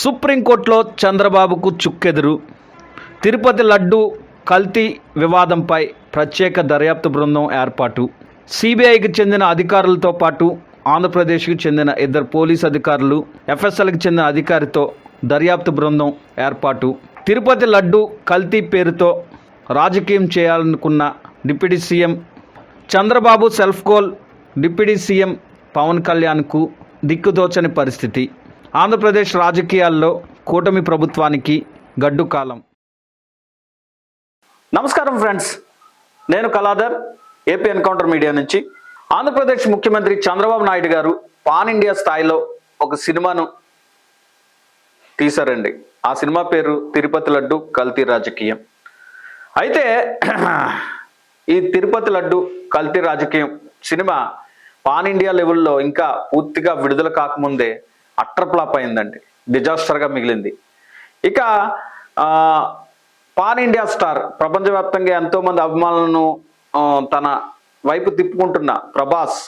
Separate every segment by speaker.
Speaker 1: సుప్రీంకోర్టులో చంద్రబాబుకు చుక్కెదురు. తిరుపతి లడ్డు కల్తీ వివాదంపై ప్రత్యేక దర్యాప్తు బృందం ఏర్పాటు. సిబిఐకి చెందిన అధికారులతో పాటు ఆంధ్రప్రదేశ్కు చెందిన ఇద్దరు పోలీస్ అధికారులు ఎఫ్ఎస్ఎల్కి చెందిన అధికారితో దర్యాప్తు బృందం ఏర్పాటు. తిరుపతి లడ్డు కల్తీ పేరుతో రాజకీయం చేయాలనుకున్న deputy CM Chandrababu self goal deputy CM Pawan కళ్యాణ్కు దిక్కుదోచని పరిస్థితి. ఆంధ్రప్రదేశ్ రాజకీయాల్లో కూటమి ప్రభుత్వానికి గడ్డు కాలం. నమస్కారం ఫ్రెండ్స్. నేను కళాధర్ ఏపీ ఎన్కౌంటర్ మీడియా నుంచి. ఆంధ్రప్రదేశ్ ముఖ్యమంత్రి చంద్రబాబు నాయుడు గారు పాన్ ఇండియా స్థాయిలో ఒక సినిమాను తీశారండి. ఆ సినిమా పేరు తిరుపతి లడ్డు కల్తీ రాజకీయం. అయితే ఈ తిరుపతి లడ్డు కల్తీ రాజకీయం సినిమా పాన్ ఇండియా లెవెల్లో ఇంకా పూర్తిగా విడుదల కాకముందే అట్టర్ ఫ్లాప్ అయిందండి. డిజాస్టర్గా మిగిలింది. ఇక పాన్ ఇండియా స్టార్ ప్రపంచవ్యాప్తంగా ఎంతోమంది అభిమానులను తన వైపు తిప్పుకుంటున్న ప్రభాస్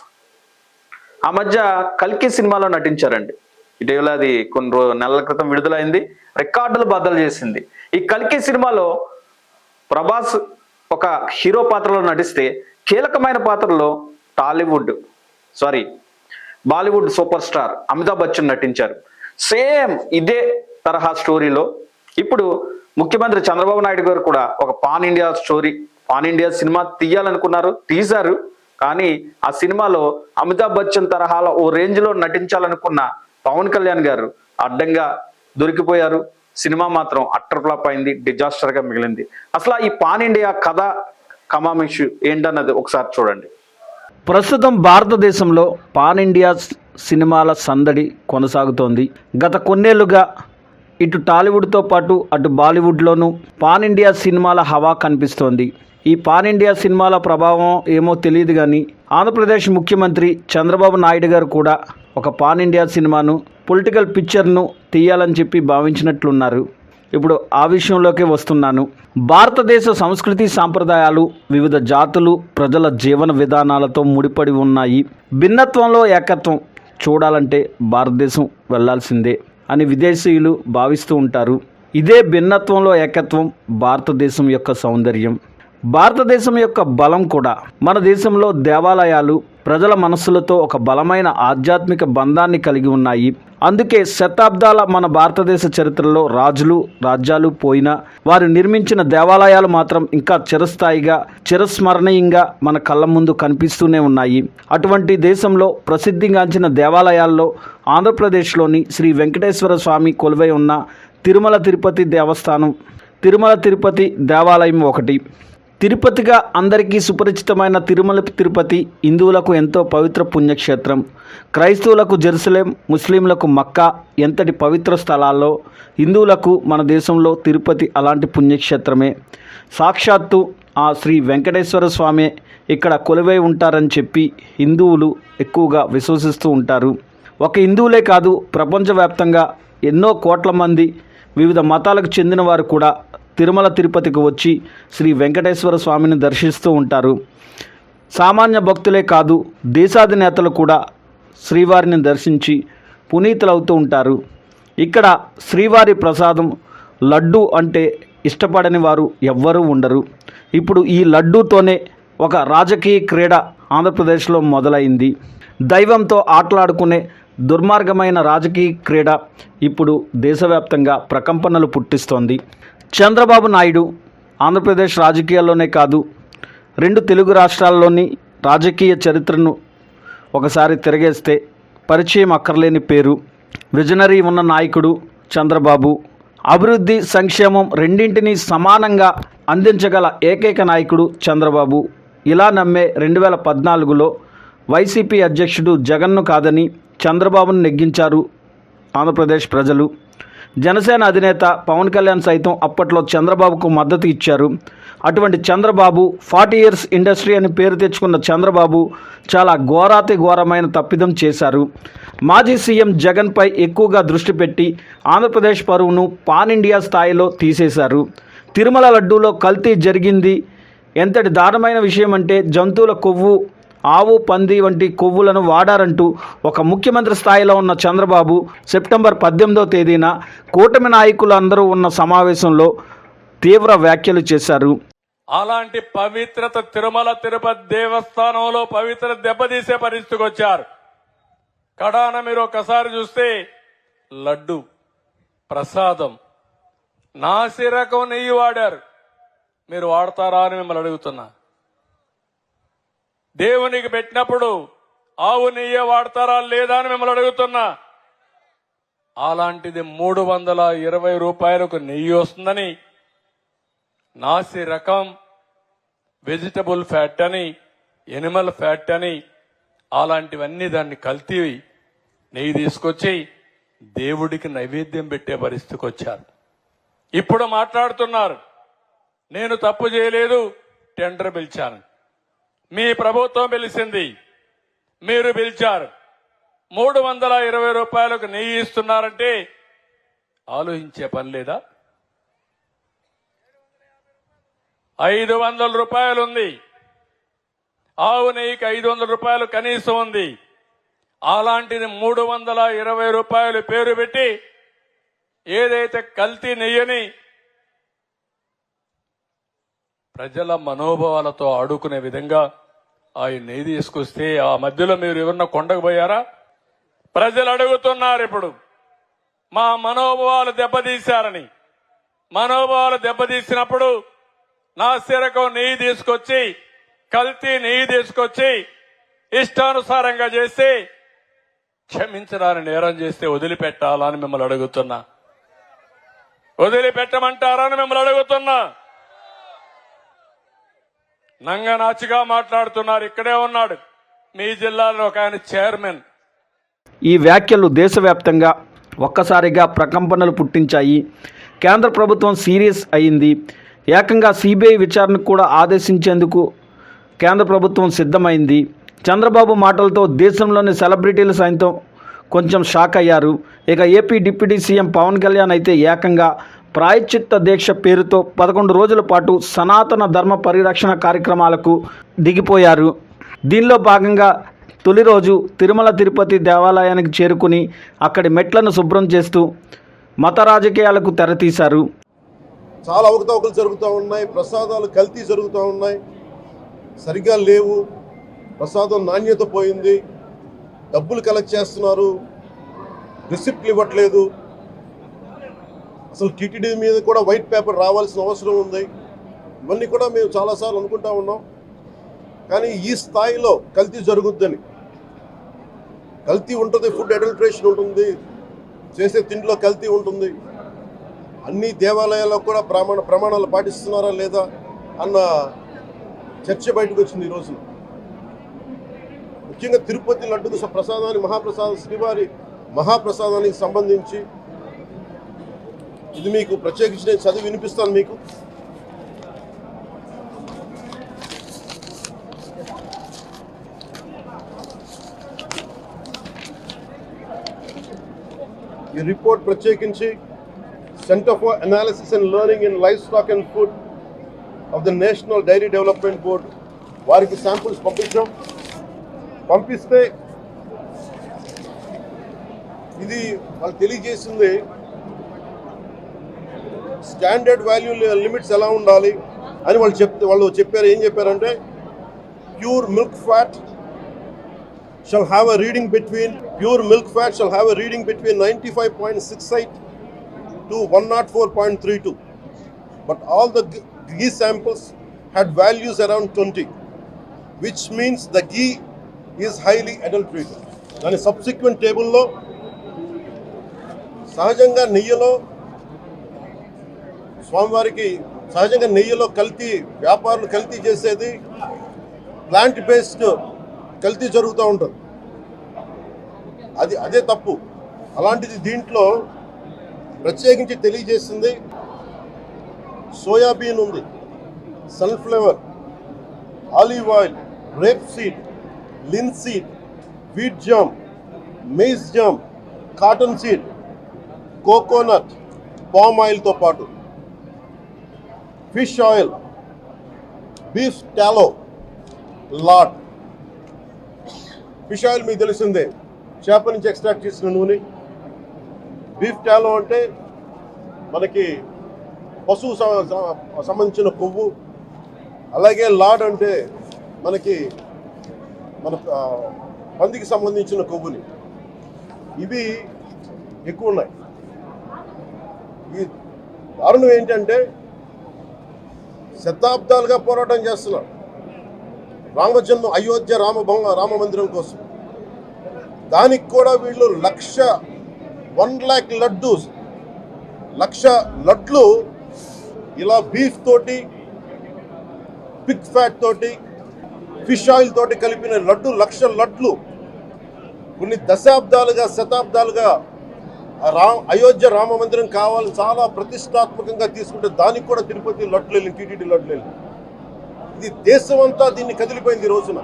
Speaker 1: ఆ మధ్య కల్కి సినిమాలో నటించారండి. ఇటీవల అది కొన్ని రో నెలల క్రితం విడుదలైంది. రికార్డులు బద్దలు చేసింది. ఈ కల్కి సినిమాలో ప్రభాస్ ఒక హీరో పాత్రలో నటిస్తే కీలకమైన పాత్రలో Tollywood sorry Bollywood super star Amitabh Bachchan నటించారు. సేమ్ ఇదే తరహా స్టోరీలో ఇప్పుడు ముఖ్యమంత్రి చంద్రబాబు నాయుడు గారు కూడా ఒక pan India story pan India cinema తీయాలనుకున్నారు తీశారు కానీ ఆ సినిమాలో అమితాబ్ బచ్చన్ తరహాలో ఓ రేంజ్లో నటించాలనుకున్న పవన్ కళ్యాణ్ గారు అడ్డంగా దొరికిపోయారు. సినిమా మాత్రం అట్టర్ ఫ్లాప్ అయింది డిజాస్టర్గా మిగిలింది. అసలు ఈ పాన్ ఇండియా కథ కమామిషు ఏంటన్నది ఒకసారి చూడండి. ప్రస్తుతం భారతదేశంలో పాన్ ఇండియా సినిమాల సందడి కొనసాగుతోంది. గత కొన్నేళ్ళుగా ఇటు టాలీవుడ్తో పాటు అటు బాలీవుడ్లోనూ పాన్ ఇండియా సినిమాల హవా కనిపిస్తోంది. ఈ పాన్ ఇండియా సినిమాల ప్రభావం ఏమో తెలియదు కానీ ఆంధ్రప్రదేశ్ ముఖ్యమంత్రి చంద్రబాబు నాయుడు గారు కూడా ఒక పాన్ ఇండియా సినిమాను పొలిటికల్ పిక్చర్ను తీయాలని చెప్పి భావించినట్లున్నారు. ఇప్పుడు ఆ విషయంలోకే వస్తున్నాను. భారతదేశ సంస్కృతి సాంప్రదాయాలు వివిధ జాతులు ప్రజల జీవన విధానాలతో ముడిపడి ఉన్నాయి భిన్నత్వంలో ఏకత్వం చూడాలంటే భారతదేశం వెళ్ళాల్సిందే అని విదేశీయులు భావిస్తూ ఉంటారు. ఇదే భిన్నత్వంలో ఏకత్వం భారతదేశం యొక్క సౌందర్యం. భారతదేశం యొక్క బలం కూడా మన దేశంలో దేవాలయాలు ప్రజల మనస్సులతో ఒక బలమైన ఆధ్యాత్మిక బంధాన్ని కలిగి ఉన్నాయి. అందుకే శతాబ్దాల మన భారతదేశ చరిత్రలో రాజులు రాజ్యాలు పోయినా వారు నిర్మించిన దేవాలయాలు మాత్రం ఇంకా చిరస్థాయిగా చిరస్మరణీయంగా మన కళ్ళ ముందు కనిపిస్తూనే ఉన్నాయి. అటువంటి దేశంలో ప్రసిద్ధిగాంచిన దేవాలయాల్లో ఆంధ్రప్రదేశ్లోని శ్రీ వెంకటేశ్వర స్వామి కొలువై ఉన్న తిరుమల తిరుపతి దేవస్థానం తిరుమల తిరుపతి దేవాలయం ఒకటి. తిరుపతిగా అందరికీ సుపరిచితమైన తిరుమల తిరుపతి హిందువులకు ఎంతో పవిత్ర పుణ్యక్షేత్రం. క్రైస్తవులకు జెరూసలేం ముస్లింలకు మక్కా ఎంతటి పవిత్ర స్థలాల్లో హిందువులకు మన దేశంలో తిరుపతి అలాంటి పుణ్యక్షేత్రమే. సాక్షాత్తు ఆ శ్రీ వెంకటేశ్వర స్వామి ఇక్కడ కొలువై ఉంటారని చెప్పి హిందువులు ఎక్కువగా విశ్వసిస్తూ ఉంటారు. ఒక హిందువులే కాదు ప్రపంచవ్యాప్తంగా ఎన్నో కోట్ల మంది వివిధ మతాలకు చెందిన వారు కూడా తిరుమల తిరుపతికి వచ్చి శ్రీ వెంకటేశ్వర స్వామిని దర్శిస్తూ ఉంటారు. సామాన్య భక్తులే కాదు దేశాధినేతలు కూడా శ్రీవారిని దర్శించి పునీతులవుతూ ఉంటారు. ఇక్కడ శ్రీవారి ప్రసాదం లడ్డు అంటే ఇష్టపడని వారు ఎవ్వరూ ఉండరు. ఇప్పుడు ఈ లడ్డూతోనే ఒక రాజకీయ క్రీడ ఆంధ్రప్రదేశ్లో మొదలైంది. దైవంతో ఆటలాడుకునే దుర్మార్గమైన రాజకీయ క్రీడ ఇప్పుడు దేశవ్యాప్తంగా ప్రకంపనలు పుట్టిస్తోంది. చంద్రబాబు నాయుడు ఆంధ్రప్రదేశ్ రాజకీయాల్లోనే కాదు రెండు తెలుగు రాష్ట్రాల్లోని రాజకీయ చరిత్రను ఒకసారి తిరగేస్తే పరిచయం అక్కర్లేని పేరు. విజనరీ ఉన్న నాయకుడు చంద్రబాబు అభివృద్ధి సంక్షేమం రెండింటినీ సమానంగా అందించగల ఏకైక నాయకుడు చంద్రబాబు. ఇలా నమ్మే రెండు వేల పద్నాలుగులో వైసీపీ అధ్యక్షుడు జగన్ను కాదని చంద్రబాబును నెగ్గించారు ఆంధ్రప్రదేశ్ ప్రజలు. జనసేన అధినేత పవన్ కళ్యాణ్ సైతం అప్పట్లో చంద్రబాబుకు మద్దతు ఇచ్చారు. అటువంటి చంద్రబాబు ఫార్టీ ఇయర్స్ ఇండస్ట్రీ అని పేరు తెచ్చుకున్న చంద్రబాబు చాలా ఘోరాతి ఘోరమైన తప్పిదం చేశారు. మాజీ సీఎం జగన్పై ఎక్కువగా దృష్టి పెట్టి ఆంధ్రప్రదేశ్ పరువును పాన్ ఇండియా స్థాయిలో తీసేశారు. తిరుమల లడ్డూలో కల్తీ జరిగింది. ఎంతటి దారుణమైన విషయం అంటే జంతువుల కొవ్వు ఆవు పంది వంటి కొవ్వులను వాడారంటూ ఒక ముఖ్యమంత్రి స్థాయిలో ఉన్న చంద్రబాబు సెప్టెంబర్ పద్దెనిమిదో తేదీన కూటమి నాయకులు అందరూ ఉన్న సమావేశంలో తీవ్ర వ్యాఖ్యలు చేశారు.
Speaker 2: అలాంటి పవిత్రత తిరుమల తిరుపతి దేవస్థానంలో పవిత్ర దెబ్బతీసే పరిస్థితికి వచ్చారు. కడాన మీరు ఒకసారి చూస్తే లడ్డు ప్రసాదం నాసి రకం నెయ్యి వాడారు. మీరు వాడతారా అని మిమ్మల్ని అడుగుతున్నా. దేవునికి పెట్టినప్పుడు ఆవు నెయ్యి వాడతారా లేదా అని మిమ్మల్ని అడుగుతున్నా. అలాంటిది మూడు వందల ఇరవై రూపాయలకు నెయ్యి వస్తుందని నాసి రకం వెజిటబుల్ ఫ్యాట్ అని ఎనిమల్ ఫ్యాట్ అని అలాంటివన్నీ దాన్ని కల్తీ నెయ్యి తీసుకొచ్చి దేవుడికి నైవేద్యం పెట్టే పరిస్థితికి వచ్చారు. ఇప్పుడు మాట్లాడుతున్నారు నేను తప్పు చేయలేదు టెండర్ పిలిచాను. మీ ప్రభుత్వం పిలిచింది. మీరు పిలిచారు. మూడు వందల ఇరవై రూపాయలకు నెయ్యి ఇస్తున్నారంటే ఆలోచించే పని లేదా? ఐదు వందల రూపాయలు ఉంది. ఆవు నెయ్యికి ఐదు వందల రూపాయలు కనీసం ఉంది. అలాంటిది మూడు వందల ఇరవై రూపాయలు పేరు పెట్టి ఏదైతే కల్తీ నెయ్యని ప్రజల మనోభావాలతో ఆడుకునే విధంగా ఆయన నెయ్యి తీసుకొస్తే ఆ మధ్యలో మీరు ఎవరన్నా కొండకు పోయారా? ప్రజలు అడుగుతున్నారు ఇప్పుడు. మా మనోభావాలు దెబ్బతీశారని. మనోభావాలు దెబ్బతీసినప్పుడు నా సిరకం నెయ్యి తీసుకొచ్చి కల్తీ నెయ్యి తీసుకొచ్చి ఇష్టానుసారంగా చేసి క్షమించడానికి నేరం చేస్తే వదిలిపెట్టాలని మిమ్మల్ని అడుగుతున్నా. వదిలిపెట్టమంటారా అని మిమ్మల్ని అడుగుతున్నా. నంగనాచిగా మాట్లాడుతున్నారు. ఇక్కడే ఉన్నాడు. మీ జిల్లాలో ఒక ఆయన చైర్మన్.
Speaker 1: ఈ వ్యాఖ్యలు దేశవ్యాప్తంగా ఒక్కసారిగా ప్రకంపనలు పుట్టించాయి. కేంద్ర ప్రభుత్వం సీరియస్ అయింది. ఏకంగా సిబిఐ విచారణకు కూడా ఆదేశించేందుకు కేంద్ర ప్రభుత్వం సిద్ధమైంది. చంద్రబాబు మాటలతో దేశంలోని సెలబ్రిటీలు సైతం కొంచెం షాక్ అయ్యారు. ఇక AP deputy CM Pawan Kalyan అయితే ఏకంగా ప్రాయశ్చిత్త దీక్ష పేరుతో పదకొండు రోజుల పాటు సనాతన ధర్మ పరిరక్షణ కార్యక్రమాలకు దిగిపోయారు. దీనిలో భాగంగా తొలి రోజు తిరుమల తిరుపతి దేవాలయానికి చేరుకుని అక్కడి మెట్లను శుభ్రం చేస్తూ మత రాజకీయాలకు తెరతీశారు.
Speaker 3: చాలా అవకతవకలు జరుగుతూ ఉన్నాయి ప్రసాదాలు కల్తీ జరుగుతూ ఉన్నాయి. సరిగ్గా లేవు ప్రసాదం నాణ్యత పోయింది డబ్బులు కలెక్ట్ చేస్తున్నారు రిసిప్ట్లు ఇవ్వట్లేదు. అసలు టీటీడీ మీద కూడా వైట్ పేపర్ రావాల్సిన అవసరం ఉంది. ఇవన్నీ కూడా మేము చాలాసార్లు అనుకుంటా ఉన్నాం. కానీ ఈ స్థాయిలో కల్తీ జరుగుద్దని. కల్తీ ఉంటుంది ఫుడ్ అడల్ట్రేషన్ ఉంటుంది చేసే తిండిలో కల్తీ ఉంటుంది. అన్ని దేవాలయాల్లో కూడా ప్రమాణ ప్రమాణాలు పాటిస్తున్నారా లేదా అన్న చర్చ బయటకు వచ్చింది ఈరోజు ముఖ్యంగా తిరుపతి లడ్డుకు ప్రసాదానికి మహాప్రసాద శ్రీవారి మహాప్రసాదానికి సంబంధించి ఇది మీకు ప్రత్యేకించి నేను చదివి వినిపిస్తాను మీకు. ఈ రిపోర్ట్ ప్రత్యేకించి centre for analysis and learning in livestock and food of the national dairy development board వారికి శాంపుల్స్ పంపించాం. పంపిస్తే ఇది వాళ్ళు తెలియజేసింది స్టాండర్డ్ వాల్యూ లిమిట్స్ ఎలా ఉండాలి అని వాళ్ళు చెప్తే వాళ్ళు చెప్పారు. ఏం చెప్పారంటే pure milk fat shall have a reading between pure milk fat shall have a reading between ninety to one but all the ghee samples had values around twenty which means the ghee is highly adulterated దాని subsequent టేబుల్లో సహజంగా నెయ్యిలో స్వామివారికి సహజంగా నెయ్యిలో కల్తీ వ్యాపారులు కల్తీ చేసేది ప్లాంట్ బేస్డ్ కల్తీ జరుగుతూ ఉంటుంది. అది అదే తప్పు. అలాంటిది దీంట్లో ప్రత్యేకించి తెలియజేసింది సోయాబీన్ ఉంది sunflower olive oil rapeseed linseed wheat germ maize germ cottonseed coconut palm ఆయిల్తో పాటు. Fish oil beef tallow lard fish oil మీకు తెలిసిందే. చేప నుంచి ఎక్స్ట్రాక్ట్ చేసిన నూనె. బీఫ్ టాలో అంటే మనకి పశువు సం- సంబంధించిన కొవ్వు. అలాగే లాడ్ అంటే మనకి మన పందికి సంబంధించిన కొవ్వుని. ఇవి ఎక్కువ ఉన్నాయి ఈ దారుణం ఏంటంటే శతాబ్దాలుగా పోరాటం చేస్తున్నారు రామజన్మ అయోధ్య రామభవ రామ మందిరం కోసం. దానికి కూడా వీళ్ళు లక్ష వన్ ల్యాక్ లడ్డు లక్ష లడ్లు ఇలా బీఫ్ తోటి పిక్ ఫ్యాట్ తోటి ఫిష్ ఆయిల్ తోటి కలిపిన లడ్డు లక్ష లడ్లు. కొన్ని దశాబ్దాలుగా శతాబ్దాలుగా రామ్ అయోధ్య రామ మందిరం కావాలని చాలా ప్రతిష్టాత్మకంగా తీసుకుంటే దానికి కూడా తిరుపతి లొట్లేదు టీటీడీ లొట్లేదు ఇది దేశం అంతా దీన్ని కదిలిపోయింది ఈ రోజున.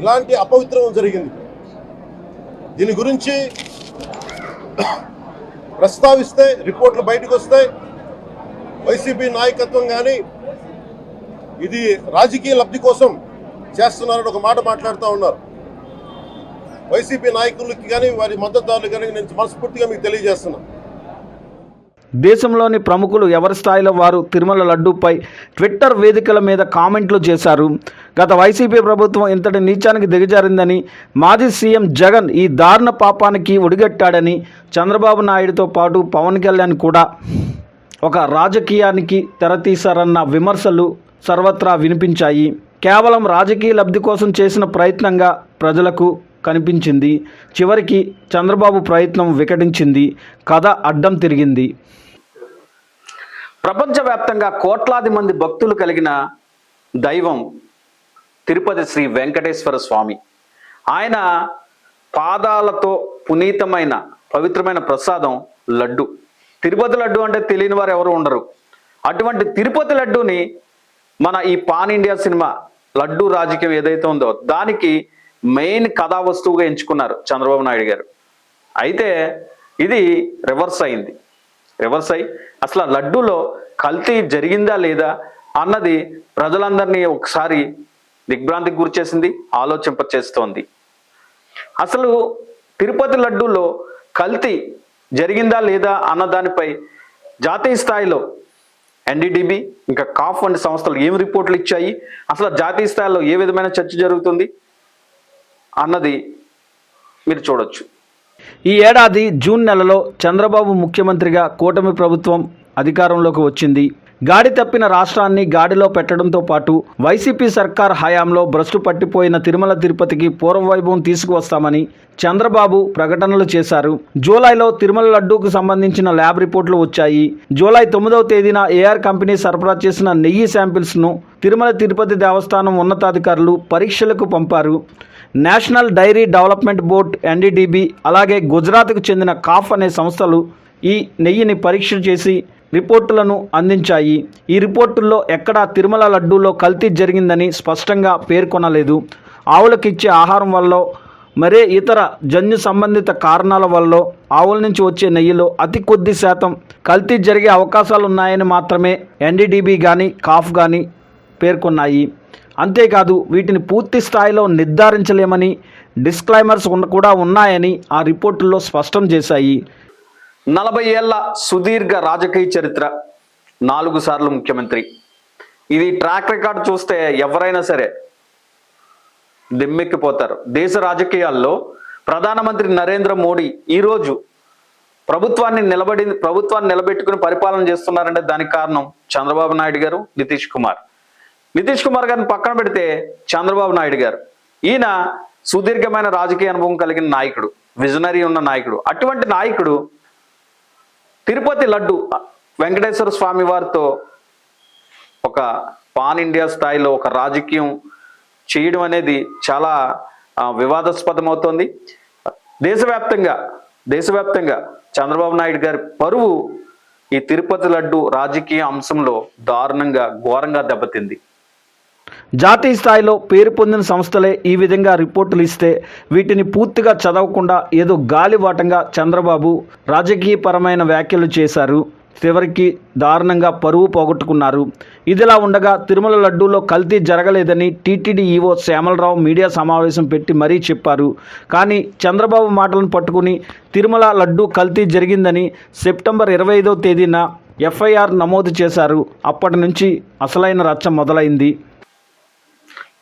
Speaker 3: ఇలాంటి అపవిత్రం జరిగింది. దీని గురించి ప్రస్తావిస్తే రిపోర్ట్లు బయటకు వస్తాయి. వైసీపీ నాయకత్వం కానీ ఇది రాజకీయ లబ్ధి కోసం చేస్తున్నారని ఒక మాట మాట్లాడుతూ ఉన్నారు. వైసీపీ నాయకులకి కానీ వారి మద్దతుదారులు కానీ నేను మనస్ఫూర్తిగా మీకు తెలియజేస్తున్నాను
Speaker 1: దేశంలోని ప్రముఖులు ఎవరి స్థాయిలో వారు తిరుమల లడ్డూపై ట్విట్టర్ వేదికల మీద కామెంట్లు చేశారు. గత వైసీపీ ప్రభుత్వం ఇంతటి నీచానికి దిగజారిందని మాజీ సీఎం జగన్ ఈ దారుణ పాపానికి ఒడిగట్టాడని చంద్రబాబు నాయుడుతో పాటు పవన్ కళ్యాణ్ కూడా ఒక రాజకీయానికి తెరతీశారన్న విమర్శలు సర్వత్రా వినిపించాయి. కేవలం రాజకీయ లబ్ధి కోసం చేసిన ప్రయత్నంగా ప్రజలకు కనిపించింది. చివరికి చంద్రబాబు ప్రయత్నం వికటించింది. కథ అడ్డం తిరిగింది. ప్రపంచవ్యాప్తంగా కోట్లాది మంది భక్తులు కలిగిన దైవం తిరుపతి శ్రీ వెంకటేశ్వర స్వామి. ఆయన పాదాలతో పునీతమైన పవిత్రమైన ప్రసాదం లడ్డు. తిరుపతి లడ్డు అంటే తెలియని వారు ఎవరు ఉండరు. అటువంటి తిరుపతి లడ్డూని మన ఈ పాన్ ఇండియా సినిమా లడ్డు రాజకీయం ఏదైతే ఉందో దానికి మెయిన్ కథా వస్తువుగా ఎంచుకున్నారు చంద్రబాబు నాయుడు గారు. అయితే ఇది రివర్స్ అయింది. రివర్స్ అయి అసలు ఆ లడ్డూలో కల్తీ జరిగిందా లేదా అన్నది ప్రజలందరినీ ఒకసారి దిగ్భ్రాంతికి గురిచేసింది ఆలోచింపచేస్తోంది. అసలు తిరుపతి లడ్డూలో కల్తీ జరిగిందా లేదా అన్న దానిపై జాతీయ స్థాయిలో ఎన్డీడీబీ ఇంకా కాఫ్ వంటి సంస్థలు ఏం రిపోర్ట్లు ఇచ్చాయి? అసలు జాతీయ స్థాయిలో ఏ విధమైన చర్చ జరుగుతుంది? అన్నది మీరు చూడొచ్చు. ఈ ఏడాది జూన్ నెలలో చంద్రబాబు ముఖ్యమంత్రిగా కూటమి ప్రభుత్వం అధికారంలోకి వచ్చింది. గాడి తప్పిన రాష్ట్రాన్ని గాడిలో పెట్టడంతో పాటు వైసీపీ సర్కార్ హయాంలో భ్రష్టు పట్టిపోయిన తిరుమల తిరుపతికి పూర్వవైభవం తీసుకువస్తామని చంద్రబాబు ప్రకటనలు చేశారు. జూలైలో తిరుమల లడ్డూకు సంబంధించిన ల్యాబ్ రిపోర్టులు వచ్చాయి. జూలై తొమ్మిదవ తేదీన ఏఆర్ కంపెనీ సరఫరా చేసిన నెయ్యి శాంపిల్స్ను తిరుమల తిరుపతి దేవస్థానం ఉన్నతాధికారులు పరీక్షలకు పంపారు. National dairy development board NDDB అలాగే గుజరాత్కు చెందిన కాఫ్ అనే సంస్థలు ఈ నెయ్యిని పరీక్ష చేసి రిపోర్టులను అందించాయి. ఈ రిపోర్టుల్లో ఎక్కడా తిరుమల లడ్డూలో కల్తీ జరిగిందని స్పష్టంగా పేర్కొనలేదు. ఆవులకు ఇచ్చే ఆహారం వల్ల మరే ఇతర జన్యు సంబంధిత కారణాల వల్ల ఆవుల నుంచి వచ్చే నెయ్యిలో అతి కొద్ది శాతం కల్తీ జరిగే అవకాశాలు ఉన్నాయని మాత్రమే ఎన్డీడీబీ కానీ కాఫ్ కానీ పేర్కొన్నాయి. అంతేకాదు వీటిని పూర్తి స్థాయిలో నిర్ధారించలేమని డిస్క్లైమర్స్ కూడా ఉన్నాయని ఆ రిపోర్టుల్లో స్పష్టం చేశాయి. నలభై ఏళ్ళ సుదీర్ఘ రాజకీయ చరిత్ర నాలుగు సార్లు ముఖ్యమంత్రి. ఇది ట్రాక్ రికార్డ్ చూస్తే ఎవరైనా సరే దిమ్మెక్కిపోతారు. దేశ రాజకీయాల్లో ప్రధానమంత్రి నరేంద్ర మోడీ ఈరోజు ప్రభుత్వాన్ని నిలబడి ప్రభుత్వాన్ని నిలబెట్టుకుని పరిపాలన చేస్తున్నారంటే దానికి కారణం చంద్రబాబు నాయుడు గారు నితీష్ కుమార్. నితీష్ కుమార్ గారిని పక్కన పెడితే చంద్రబాబు నాయుడు గారు. ఈయన సుదీర్ఘమైన రాజకీయ అనుభవం కలిగిన నాయకుడు విజనరీ ఉన్న నాయకుడు. అటువంటి నాయకుడు తిరుపతి లడ్డు వెంకటేశ్వర స్వామి వారితో ఒక పాన్ ఇండియా స్థాయిలో ఒక రాజకీయం చేయడం అనేది చాలా వివాదాస్పదమవుతోంది. దేశవ్యాప్తంగా దేశవ్యాప్తంగా చంద్రబాబు నాయుడు గారి పరువు ఈ తిరుపతి లడ్డు రాజకీయ అంశంలో దారుణంగా ఘోరంగా దెబ్బతింది. జాతీయ స్థాయిలో పేరు పొందిన సంస్థలే ఈ విధంగా రిపోర్టులు ఇస్తే వీటిని పూర్తిగా చదవకుండా ఏదో గాలివాటంగా చంద్రబాబు రాజకీయపరమైన వ్యాఖ్యలు చేశారు. చివరికి దారుణంగా పరువు పోగొట్టుకున్నారు. ఇదిలా ఉండగా తిరుమల లడ్డూలో కల్తీ జరగలేదని టీటీడీ ఈవో శ్యామలరావు మీడియా సమావేశం పెట్టి మరీ చెప్పారు. కానీ చంద్రబాబు మాటలను పట్టుకుని తిరుమల లడ్డూ కల్తీ జరిగిందని సెప్టెంబర్ ఇరవై ఐదో తేదీన ఎఫ్ఐఆర్ నమోదు చేశారు. అప్పటి నుంచి అసలైన రచ్చ మొదలైంది.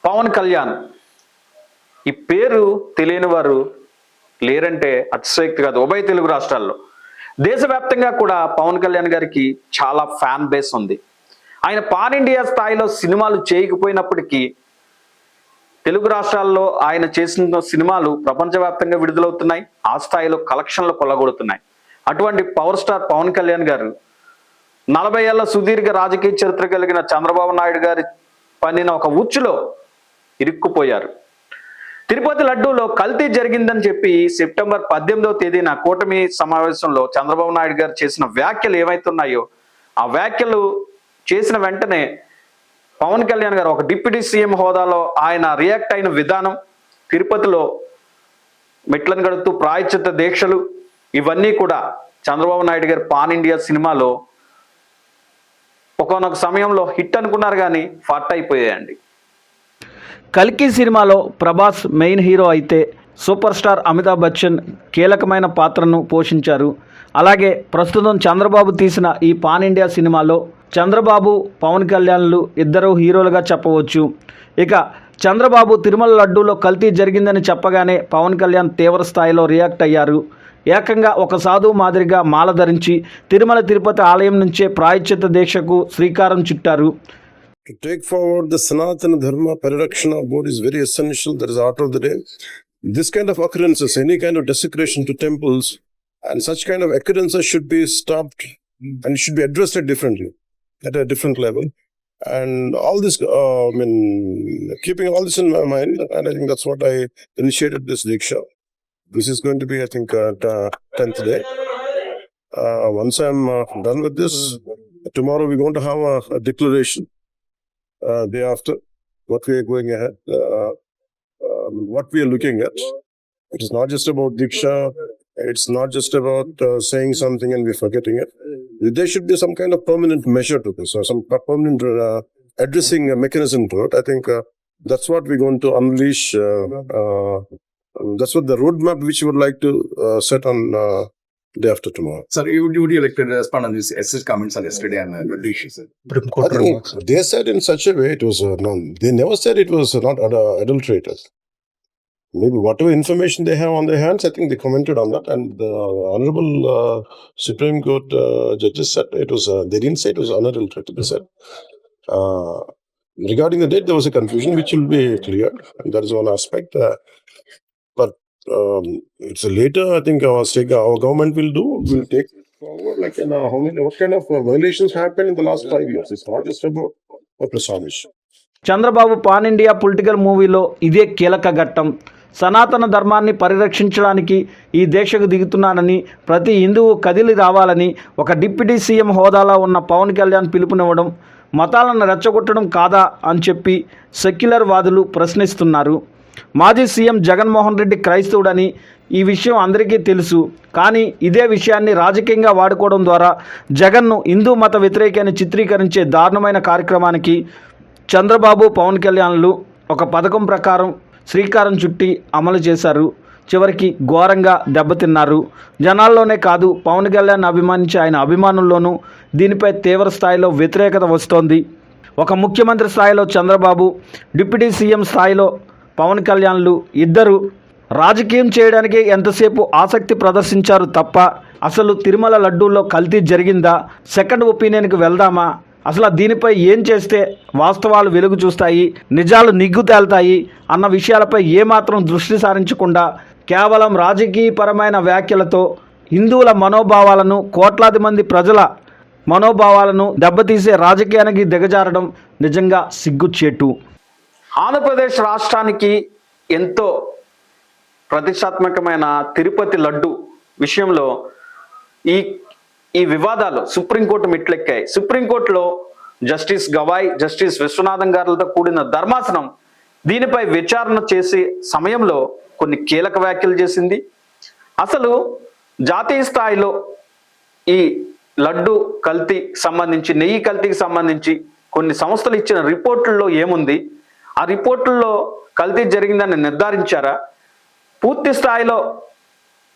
Speaker 1: పవన్ కళ్యాణ్. ఈ పేరు తెలియని వారు లేరంటే అతిశయక్తి కాదు. ఉభయ తెలుగు రాష్ట్రాల్లో. దేశవ్యాప్తంగా కూడా పవన్ కళ్యాణ్ గారికి చాలా ఫ్యాన్ బేస్ ఉంది. ఆయన పాన్ ఇండియా స్థాయిలో సినిమాలు చేయకపోయినప్పటికీ తెలుగు రాష్ట్రాల్లో ఆయన చేసిన సినిమాలు ప్రపంచవ్యాప్తంగా విడుదలవుతున్నాయి. ఆ స్థాయిలో కలెక్షన్లు కొల్లగొడుతున్నాయి. అటువంటి పవర్ స్టార్ పవన్ కళ్యాణ్ గారు నలభై ఏళ్ళ సుదీర్ఘ రాజకీయ చరిత్ర కలిగిన చంద్రబాబు నాయుడు గారి పనిన ఒక ఉచ్చులో ఇరుక్కుపోయారు. తిరుపతి లడ్డూలో కల్తీ జరిగిందని చెప్పి సెప్టెంబర్ పద్దెనిమిదవ తేదీన కూటమి సమావేశంలో చంద్రబాబు నాయుడు గారు చేసిన వ్యాఖ్యలు ఏమైతున్నాయో ఆ వ్యాఖ్యలు చేసిన వెంటనే పవన్ కళ్యాణ్ గారు ఒక డిప్యూటీ సీఎం హోదాలో ఆయన రియాక్ట్ అయిన విధానం తిరుపతిలో మెట్లను గడుతూ ప్రాయచిత్త దీక్షలు ఇవన్నీ కూడా చంద్రబాబు నాయుడు గారి పాన్ ఇండియా సినిమాలో ఒకనొక సమయంలో హిట్ అనుకున్నారు కానీ ఫట్ అయిపోయాయండి. కల్కి సినిమాలో ప్రభాస్ మెయిన్ హీరో అయితే సూపర్ స్టార్ అమితాబ్ బచ్చన్ కీలకమైన పాత్రను పోషించారు. అలాగే ప్రస్తుతం చంద్రబాబు తీసిన ఈ పాన్ ఇండియా సినిమాలో చంద్రబాబు పవన్ కళ్యాణ్లు ఇద్దరు హీరోలుగా చెప్పవచ్చు. ఇక చంద్రబాబు తిరుమల లడ్డూలో కల్తీ జరిగిందని చెప్పగానే పవన్ కళ్యాణ్ తీవ్ర స్థాయిలో రియాక్ట్ అయ్యారు. ఏకంగా ఒక సాధువు మాదిరిగా మాల ధరించి తిరుమల తిరుపతి ఆలయం నుంచే ప్రాయశ్చిత్త దీక్షకు శ్రీకారం చుట్టారు.
Speaker 4: To take forward the Sanatana Dharma Parirakshana Board is very essential. That is the order of the day. This kind of occurrences, any kind of desecration to temples, and such kind of occurrences should be stopped and should be addressed differently, at a different level. And all this, uh, I mean, keeping all this in my mind, and I think that's what I initiated this Diksha. This is going to be, I think, uh, t- 10th day. Uh, once I'm uh, done with this, tomorrow we're going to have a, a declaration uh, day after what we are going ahead, uh, um, what we are looking at. It is not just about Diksha, it's not just about uh, saying something and we're forgetting it. There should be some kind of permanent measure to this or some permanent uh, addressing mechanism to it. I think uh, that's what we're going to unleash. Uh, that's what the roadmap which we would like to set on day after tomorrow.
Speaker 5: Sir, you would, would you like to respond on these SS comments on yesterday and uh, Dish, sir?
Speaker 4: I think they said in such a way it was uh, no, they never said it was not ad- adulterated. Maybe whatever information they have on their hands, I think they commented on that, and the honorable uh, Supreme Court uh, judges said it was. Uh, they didn't say it was unadulterated. They said uh, regarding the date there was a confusion, which will be cleared. And that is one aspect. Uh, but um, it's a later. I think our state, our government will do. Will take forward like you know, how many, what kind of uh, violations happened in the last five years. It's not just about what Prasadish.
Speaker 1: Chandrababu pan India political మూవీలో ఇదే కీలక ఘట్టం సనాతన ధర్మాన్ని పరిరక్షించడానికి ఈ దేశకు దిగుతున్నానని ప్రతి హిందువు కదిలి రావాలని ఒక డిప్యూటీ సీఎం హోదాలో ఉన్న పవన్ కళ్యాణ్ పిలుపునివ్వడం మతాలను రెచ్చగొట్టడం కాదా అని చెప్పి సెక్యులర్ వాదులు ప్రశ్నిస్తున్నారు మాజీ సీఎం జగన్మోహన్ రెడ్డి క్రైస్తవుడని ఈ విషయం అందరికీ తెలుసు. కానీ ఇదే విషయాన్ని రాజకీయంగా వాడుకోవడం ద్వారా జగన్ను హిందూ మత వ్యతిరేకాన్ని చిత్రీకరించే దారుణమైన కార్యక్రమానికి చంద్రబాబు పవన్ కళ్యాణ్లు ఒక పథకం ప్రకారం శ్రీకారం చుట్టి అమలు చేశారు. చివరికి ఘోరంగా దెబ్బతిన్నారు. జనాల్లోనే కాదు పవన్ కళ్యాణ్ అభిమానించే ఆయన అభిమానుల్లోనూ దీనిపై తీవ్ర స్థాయిలో వ్యతిరేకత వస్తోంది. ఒక ముఖ్యమంత్రి స్థాయిలో చంద్రబాబు డిప్యూటీ సీఎం స్థాయిలో పవన్ కళ్యాణ్లు ఇద్దరు రాజకీయం చేయడానికి ఎంతసేపు ఆసక్తి ప్రదర్శించారు తప్ప అసలు తిరుమల లడ్డూల్లో కల్తీ జరిగిందా? సెకండ్ ఒపీనియన్కి వెళ్దామా? అసలు దీనిపై ఏం చేస్తే వాస్తవాలు వెలుగు చూస్తాయి? నిజాలు నిగ్గు తేల్తాయి? అన్న విషయాలపై ఏమాత్రం దృష్టి సారించకుండా కేవలం రాజకీయపరమైన వ్యాఖ్యలతో హిందువుల మనోభావాలను కోట్లాది మంది ప్రజల మనోభావాలను దెబ్బతీసే రాజకీయానికి దిగజారడం నిజంగా సిగ్గుచేటు. ఆంధ్రప్రదేశ్ రాష్ట్రానికి ఎంతో ప్రతిష్టాత్మకమైన తిరుపతి లడ్డు విషయంలో ఈ ఈ వివాదాలు సుప్రీంకోర్టు మెట్లెక్కాయి. సుప్రీంకోర్టులో జస్టిస్ గవాయ్ జస్టిస్ విశ్వనాథం గారులతో కూడిన ధర్మాసనం దీనిపై విచారణ చేసే సమయంలో కొన్ని కీలక వ్యాఖ్యలు చేసింది. అసలు జాతీయ స్థాయిలో ఈ లడ్డు కల్తీ సంబంధించి నెయ్యి కల్తీకి సంబంధించి కొన్ని సంస్థలు ఇచ్చిన రిపోర్టుల్లో ఏముంది? ఆ రిపోర్టుల్లో కల్తీ జరిగిందని నిర్ధారించారా? పూర్తి స్థాయిలో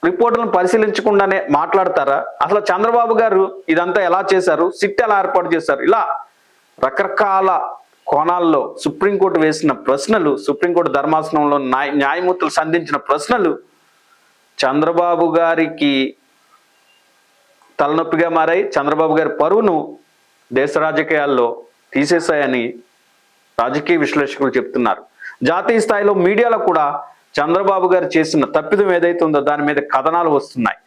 Speaker 1: రిపోర్టులను పరిశీలించకుండానే మాట్లాడతారా? అసలు చంద్రబాబు గారు ఇదంతా ఎలా చేశారు? సిట్ ఎలా ఏర్పాటు చేశారు? ఇలా రకరకాల కోణాల్లో సుప్రీంకోర్టు వేసిన ప్రశ్నలు సుప్రీంకోర్టు ధర్మాసనంలో న్యాయ న్యాయమూర్తులు సంధించిన ప్రశ్నలు చంద్రబాబు గారికి తలనొప్పిగా మారాయి. చంద్రబాబు గారి పరువును దేశ రాజకీయాల్లో తీసేశాయని రాజకీయ విశ్లేషకులు చెప్తున్నారు. జాతీయ స్థాయిలో మీడియాలో కూడా చంద్రబాబు గారు చేసిన తప్పిదం ఏదైతే ఉందో దాని మీద కథనాలు వస్తున్నాయి.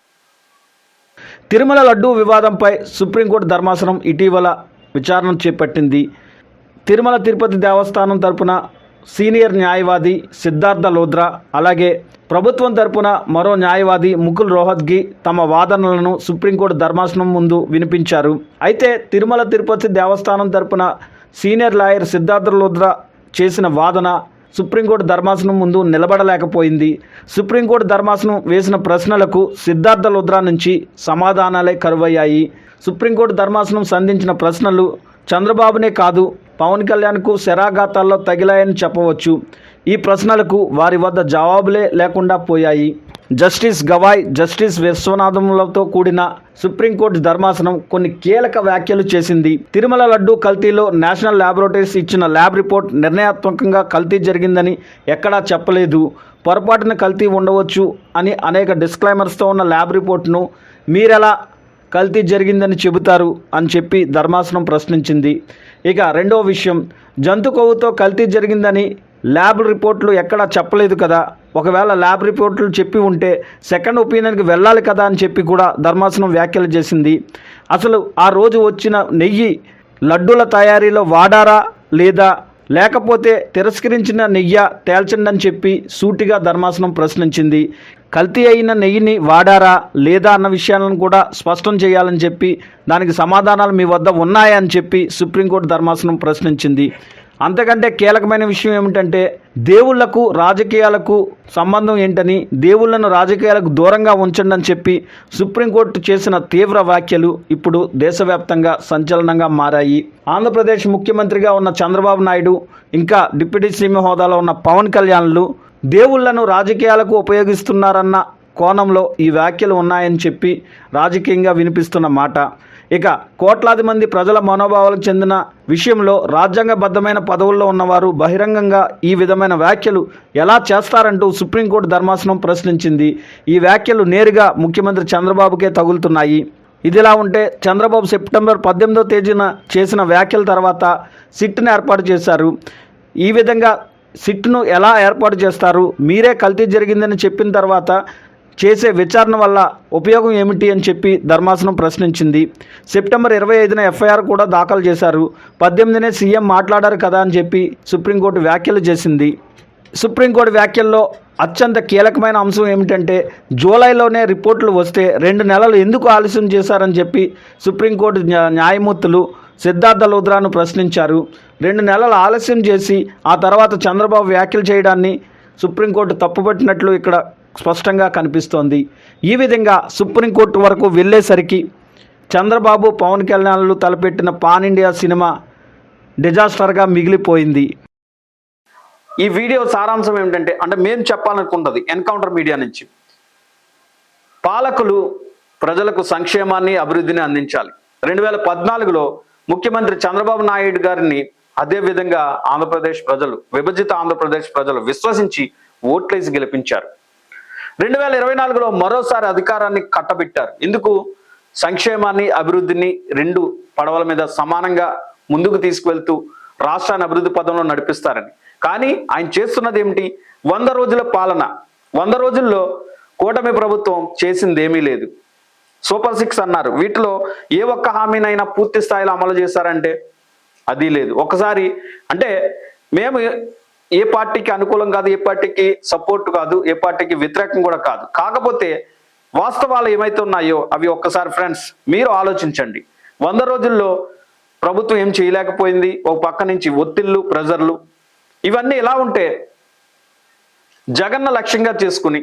Speaker 1: తిరుమల లడ్డూ వివాదంపై సుప్రీంకోర్టు ధర్మాసనం ఇటీవల విచారణ చేపట్టింది. తిరుమల తిరుపతి దేవస్థానం తరపున సీనియర్ న్యాయవాది సిద్ధార్థ లోద్రా అలాగే ప్రభుత్వం తరపున మరో న్యాయవాది ముకుల్ రోహత్గి తమ వాదనలను సుప్రీంకోర్టు ధర్మాసనం ముందు వినిపించారు. అయితే తిరుమల తిరుపతి దేవస్థానం తరపున సీనియర్ లాయర్ సిద్ధార్థలుద్ర చేసిన వాదన సుప్రీంకోర్టు ధర్మాసనం ముందు నిలబడలేకపోయింది. సుప్రీంకోర్టు ధర్మాసనం వేసిన ప్రశ్నలకు సిద్ధార్థ లుద్రా నుంచి సమాధానాలే కరువయ్యాయి. సుప్రీంకోర్టు ధర్మాసనం సంధించిన ప్రశ్నలు చంద్రబాబునే కాదు పవన్ కళ్యాణ్కు శరాఘాతాల్లో తగిలాయని చెప్పవచ్చు. ఈ ప్రశ్నలకు వారి వద్ద జవాబులే లేకుండా పోయాయి. జస్టిస్ గవాయ్ జస్టిస్ విశ్వనాథములతో కూడిన సుప్రీంకోర్టు ధర్మాసనం కొన్ని కీలక వ్యాఖ్యలు చేసింది. తిరుమల లడ్డు కల్తీలో నేషనల్ ల్యాబొరేటరీస్ ఇచ్చిన ల్యాబ్ రిపోర్ట్ నిర్ణయాత్మకంగా కల్తీ జరిగిందని ఎక్కడా చెప్పలేదు. పొరపాటున కల్తీ ఉండవచ్చు అని అనేక డిస్క్లైమర్స్తో ఉన్న ల్యాబ్ రిపోర్ట్ను మీరెలా కల్తీ జరిగిందని చెబుతారు అని చెప్పి ధర్మాసనం ప్రశ్నించింది. ఇక రెండో విషయం జంతు కొవ్వుతో కల్తీ జరిగిందని ల్యాబ్ రిపోర్ట్లు ఎక్కడా చెప్పలేదు కదా. ఒకవేళ ల్యాబ్ రిపోర్ట్లు చెప్పి ఉంటే సెకండ్ ఒపీనియన్కి వెళ్ళాలి కదా అని చెప్పి కూడా ధర్మాసనం వ్యాఖ్యలు చేసింది. అసలు ఆ రోజు వచ్చిన నెయ్యి లడ్డూల తయారీలో వాడారా లేదా? లేకపోతే తిరస్కరించిన నెయ్య తేల్చండి అని చెప్పి సూటిగా ధర్మాసనం ప్రశ్నించింది. కల్తీ అయిన నెయ్యిని వాడారా లేదా అన్న విషయాలను కూడా స్పష్టం చేయాలని చెప్పి దానికి సమాధానాలు మీ వద్ద ఉన్నాయని చెప్పి సుప్రీంకోర్టు ధర్మాసనం ప్రశ్నించింది. అంతకంటే కీలకమైన విషయం ఏమిటంటే దేవుళ్ళకు రాజకీయాలకు సంబంధం ఏంటని దేవుళ్ళను రాజకీయాలకు దూరంగా ఉంచండి అని చెప్పి సుప్రీంకోర్టు చేసిన తీవ్ర వ్యాఖ్యలు ఇప్పుడు దేశవ్యాప్తంగా సంచలనంగా మారాయి. ఆంధ్రప్రదేశ్ ముఖ్యమంత్రిగా ఉన్న చంద్రబాబు నాయుడు ఇంకా డిప్యూటీ సీఎం హోదాలో ఉన్న పవన్ కళ్యాణ్లు దేవుళ్ళను రాజకీయాలకు ఉపయోగిస్తున్నారన్న కోణంలో ఈ వ్యాఖ్యలు ఉన్నాయని చెప్పి రాజకీయంగా వినిపిస్తున్న మాట. ఇక కోట్లాది మంది ప్రజల మనోభావాలకు చెందిన విషయంలో రాజ్యాంగబద్ధమైన పదవుల్లో ఉన్నవారు బహిరంగంగా ఈ విధమైన వ్యాఖ్యలు ఎలా చేస్తారంటూ సుప్రీంకోర్టు ధర్మాసనం ప్రశ్నించింది. ఈ వ్యాఖ్యలు నేరుగా ముఖ్యమంత్రి చంద్రబాబుకే తగులుతున్నాయి. ఇదిలా ఉంటే చంద్రబాబు సెప్టెంబర్ పద్దెనిమిదో తేదీన చేసిన వ్యాఖ్యల తర్వాత సిట్ను ఏర్పాటు చేశారు. ఈ విధంగా సిట్ను ఎలా ఏర్పాటు చేస్తారు? మీరే కల్తీ జరిగిందని చెప్పిన తర్వాత చేసే విచారణ వల్ల ఉపయోగం ఏమిటి అని చెప్పి ధర్మాసనం ప్రశ్నించింది. సెప్టెంబర్ ఇరవై ఐదున ఎఫ్ఐఆర్ కూడా దాఖలు చేశారు. పద్దెనిమిదినే సీఎం మాట్లాడారు కదా అని చెప్పి సుప్రీంకోర్టు వ్యాఖ్యలు చేసింది. సుప్రీంకోర్టు వ్యాఖ్యల్లో అత్యంత కీలకమైన అంశం ఏమిటంటే జూలైలోనే రిపోర్టులు వస్తే రెండు నెలలు ఎందుకు ఆలస్యం చేశారని చెప్పి సుప్రీంకోర్టు న్యాయమూర్తులు సిద్ధార్థ లోద్రాను ప్రశ్నించారు. రెండు నెలలు ఆలస్యం చేసి ఆ తర్వాత చంద్రబాబు వ్యాఖ్యలు చేయడాన్ని సుప్రీంకోర్టు తప్పుపట్టినట్లు ఇక్కడ స్పష్టంగా కనిపిస్తోంది. ఈ విధంగా సుప్రీంకోర్టు వరకు వెళ్ళేసరికి చంద్రబాబు పవన్ కళ్యాణ్లు తలపెట్టిన పాన్ ఇండియా సినిమా డిజాస్టర్గా మిగిలిపోయింది. ఈ వీడియో సారాంశం ఏమిటంటే అంటే మేము చెప్పాలనుకుంటుంది ఎన్కౌంటర్ మీడియా నుంచి. పాలకులు ప్రజలకు సంక్షేమాన్ని అభివృద్ధిని అందించాలి. రెండు వేల పద్నాలుగులో ముఖ్యమంత్రి చంద్రబాబు నాయుడు గారిని అదే విధంగా ఆంధ్రప్రదేశ్ ప్రజలు విభజిత ఆంధ్రప్రదేశ్ ప్రజలు విశ్వసించి ఓట్లేసి గెలిపించారు. రెండు వేల ఇరవై నాలుగులో మరోసారి అధికారాన్ని కట్టబెట్టారు. ఎందుకు సంక్షేమాన్ని అభివృద్ధిని రెండు పడవల మీద సమానంగా ముందుకు తీసుకువెళ్తూ రాష్ట్రాన్ని అభివృద్ధి పదంలో నడిపిస్తారని. కానీ ఆయన చేస్తున్నది ఏమిటి? వంద రోజుల పాలన. వంద రోజుల్లో కూటమి ప్రభుత్వం చేసింది ఏమీ లేదు. సూపర్ సిక్స్ అన్నారు. వీటిలో ఏ ఒక్క హామీనైనా పూర్తి స్థాయిలో అమలు చేశారంటే అది లేదు. ఒకసారి అంటే మేము ఏ పార్టీకి అనుకూలం కాదు ఏ పార్టీకి సపోర్ట్ కాదు ఏ పార్టీకి వ్యతిరేకం కూడా కాదు. కాకపోతే వాస్తవాలు ఏమైతే ఉన్నాయో అవి ఒక్కసారి ఫ్రెండ్స్ మీరు ఆలోచించండి. వంద రోజుల్లో ప్రభుత్వం ఏం చేయలేకపోయింది? ఒక పక్క నుంచి ఒత్తిళ్ళు ప్రెజర్లు ఇవన్నీ ఎలా ఉంటే జగన్న లక్ష్యంగా చేసుకుని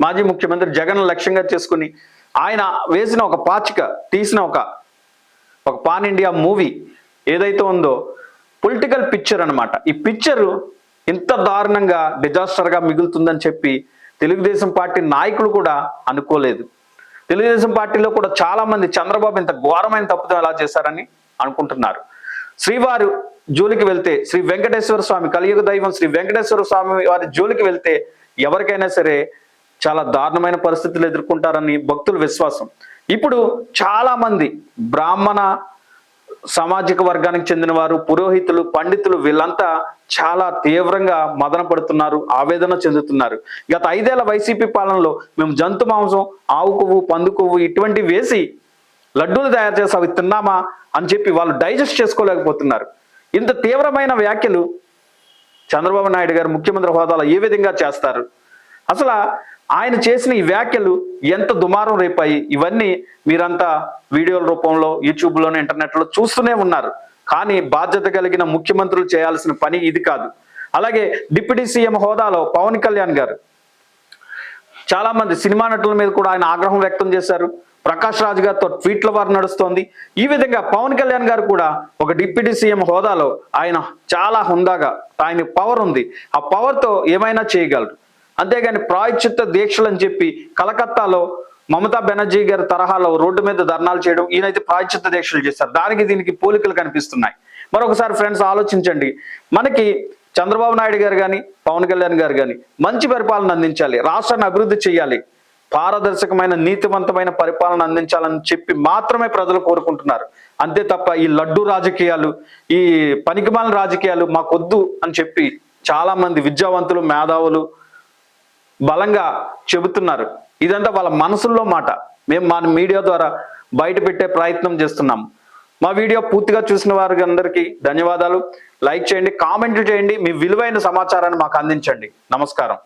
Speaker 1: మాజీ ముఖ్యమంత్రి జగన్ లక్ష్యంగా చేసుకుని ఆయన వేసిన ఒక పాచిక తీసిన ఒక ఒక పాన్ ఇండియా మూవీ ఏదైతే ఉందో పొలిటికల్ పిక్చర్ అనమాట ఈ పిక్చరు ఇంత దారుణంగా డిజాస్టర్గా మిగులుతుందని చెప్పి తెలుగుదేశం పార్టీ నాయకులు కూడా అనుకోలేదు. తెలుగుదేశం పార్టీలో కూడా చాలా మంది చంద్రబాబు ఇంత ఘోరమైన తప్పుదం ఎలా చేశారని అనుకుంటున్నారు. శ్రీవారు జోలికి వెళ్తే శ్రీ వెంకటేశ్వర స్వామి కలియుగ దైవం శ్రీ వెంకటేశ్వర స్వామి వారి జోలికి వెళ్తే ఎవరికైనా సరే చాలా దారుణమైన పరిస్థితులు ఎదుర్కొంటారని భక్తుల విశ్వాసం. ఇప్పుడు చాలా మంది బ్రాహ్మణ సామాజిక వర్గానికి చెందిన వారు పురోహితులు పండితులు వీళ్ళంతా చాలా తీవ్రంగా మదన పడుతున్నారు ఆవేదన చెందుతున్నారు. గత ఐదేళ్ళ వైసీపీ పాలనలో మేము జంతు మాంసం ఆవు కొవ్వు పందు కొవ్వు ఇటువంటి వేసి లడ్డూలు తయారు చేసి అవి తిన్నామా అని చెప్పి వాళ్ళు డైజెస్ట్ చేసుకోలేకపోతున్నారు. ఇంత తీవ్రమైన వ్యాఖ్యలు చంద్రబాబు నాయుడు గారు ముఖ్యమంత్రి హోదాలో ఏ విధంగా చేస్తారు? అసలు ఆయన చేసిన ఈ వ్యాఖ్యలు ఎంత దుమారం రేపాయి ఇవన్నీ మీరంతా వీడియోల రూపంలో యూట్యూబ్లోనే ఇంటర్నెట్లో చూస్తూనే ఉన్నారు. కానీ బాధ్యత కలిగిన ముఖ్యమంత్రులు చేయాల్సిన పని ఇది కాదు. అలాగే డిప్యూటీ సీఎం హోదాలో పవన్ కళ్యాణ్ గారు చాలా మంది సినిమా నటుల మీద కూడా ఆయన ఆగ్రహం వ్యక్తం చేశారు. ప్రకాష్ రాజ్ గారితో ట్వీట్ల వారు నడుస్తోంది. ఈ విధంగా పవన్ కళ్యాణ్ గారు కూడా ఒక డిప్యూటీ సీఎం హోదాలో ఆయన చాలా హుందాగా ఆయన పవర్ ఉంది. ఆ పవర్తో ఏమైనా చేయగలరు? అంతేగాని ప్రాయచిత్త దీక్షలు అని చెప్పి కలకత్తాలో మమతా బెనర్జీ గారి తరహాలో రోడ్డు మీద ధర్నాలు చేయడం ఈయనైతే ప్రాయచిత్త దీక్షలు చేస్తారు దానికి దీనికి పోలికలు కనిపిస్తున్నాయి. మరొకసారి ఫ్రెండ్స్ ఆలోచించండి. మనకి చంద్రబాబు నాయుడు గారు కానీ పవన్ కళ్యాణ్ గారు కానీ మంచి పరిపాలన అందించాలి. రాష్ట్రాన్ని అభివృద్ధి చేయాలి. పారదర్శకమైన నీతివంతమైన పరిపాలన అందించాలని చెప్పి మాత్రమే ప్రజలు కోరుకుంటున్నారు. అంతే తప్ప ఈ లడ్డు రాజకీయాలు ఈ పనికిమాల రాజకీయాలు మాకొద్దు అని చెప్పి చాలా మంది విద్యావంతులు మేధావులు బలంగా చెబుతున్నారు. ఇదంతా వాళ్ళ మనసుల్లో మాట. మేము మన మీడియా ద్వారా బయట పెట్టే ప్రయత్నం చేస్తున్నాం. మా వీడియో పూర్తిగా చూసిన వారికి అందరికీ ధన్యవాదాలు. లైక్ చేయండి కామెంట్లు చేయండి మీ విలువైన సమాచారాన్ని మాకు అందించండి. నమస్కారం.